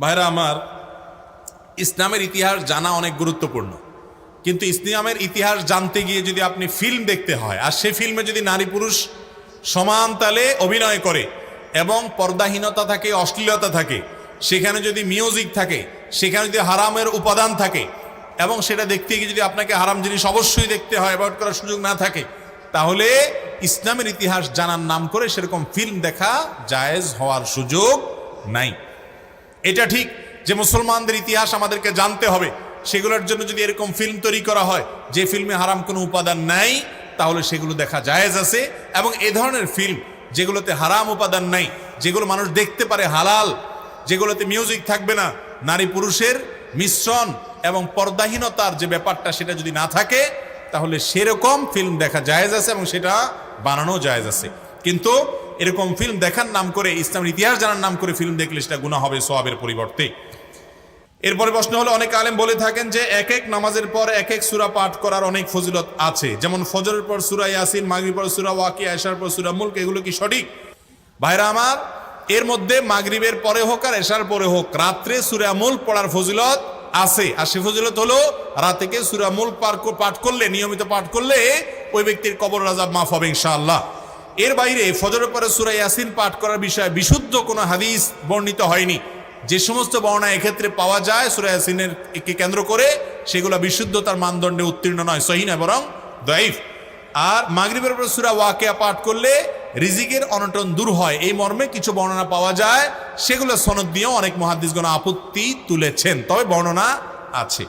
ভাইরা, আমার ইসলামের ইতিহাস জানা অনেক গুরুত্বপূর্ণ। কিন্তু ইসলামের ইতিহাস জানতে গিয়ে যদি আপনি ফিল্ম দেখতে হয়, আর সে ফিল্মে যদি নারী পুরুষ সমান তালে অভিনয় করে এবং পর্দাহীনতা থাকে, অশ্লীলতা থাকে, সেখানে যদি মিউজিক থাকে, সেখানে যদি হারামের উপাদান থাকে, এবং সেটা দেখতে গিয়ে যদি আপনাকে হারাম জিনিস অবশ্যই দেখতে হয়, অ্যাভয়েড করার সুযোগ না থাকে, তাহলে ইসলামের ইতিহাস জানার নাম করে সেরকম ফিল্ম দেখা জায়েজ হওয়ার সুযোগ নাই। এটা ঠিক যে মুসলমানদের ইতিহাস আমাদেরকে জানতে হবে। সেগুলোর জন্য যদি এরকম ফিল্ম তৈরি করা হয়, যে ফিল্মে হারাম কোনো উপাদান নাই, তাহলে সেগুলো দেখা জায়েজ আছে এবং এ ধরনের ফিল্ম যেগুলোতে হারাম উপাদান নাই, যেগুলো মানুষ দেখতে পারে হালাল, যেগুলোতে মিউজিক থাকবে না, নারী পুরুষের মিশ্রণ এবং পর্দাহীনতার যে ব্যাপারটা সেটা যদি না থাকে, তাহলে সেরকম ফিল্ম দেখা জায়েজ আছে এবং সেটা বানানো জায়েজ আছে। কিন্তু এরকম ফিল্ম দেখার নাম করে, ইসলামের ইতিহাস জানার নাম করে ফিল্ম দেখলে সেটা গুণা হবে সোয়াবের পরিবর্তে। এরপরে প্রশ্ন হলো, অনেক আলেম বলে থাকেন যে এক এক নামাজের পর এক এক সুরা পাঠ করার অনেক ফজিলত আছে। যেমন ফজরের পর সুরা ইয়াসিন মাগরির পর সুরা ওয়াকি আয়সার পর সুরা মুলক, এগুলো কি সঠিক? ভাইরা আমার, এর মধ্যে মাগরিবের পরে হোক আর এশার পরে হোক, রাত্রে সুরা মুল পড়ার ফজিলত আছে। আর সে ফজিলত হলো রাতেকে সুরা মুল পাঠ করলে, নিয়মিত পাঠ করলে, ওই ব্যক্তির কবর রাজা মাফ হবে ইনশাআল্লাহ। এর বাইরে ফজরের পরে সুরা ইয়াসিন পাঠ করার বিষয়ে বিশুদ্ধ কোনো হাদিস বর্ণিত হয়নি। যে সমস্ত বর্ণা এক্ষেত্রে পাওয়া যায়, সুরা ইয়াসিনের কে কেন্দ্র করে সেগুলো বিশুদ্ধতার মানদণ্ডে উত্তীর্ণ নয়, সহি নয়, বরং দয়ীফ। আর মাগরিবের পরে সুরা ওয়াকিয়া পাঠ করলে রিজিকের অনটন দূর হয়। এই মর্মে কিছু বর্ণনা পাওয়া যায়, সেগুলো সনদ দিয়েও অনেক মহাদিসগণ আপত্তি তুলেছেন। তবে বর্ণনা আছে।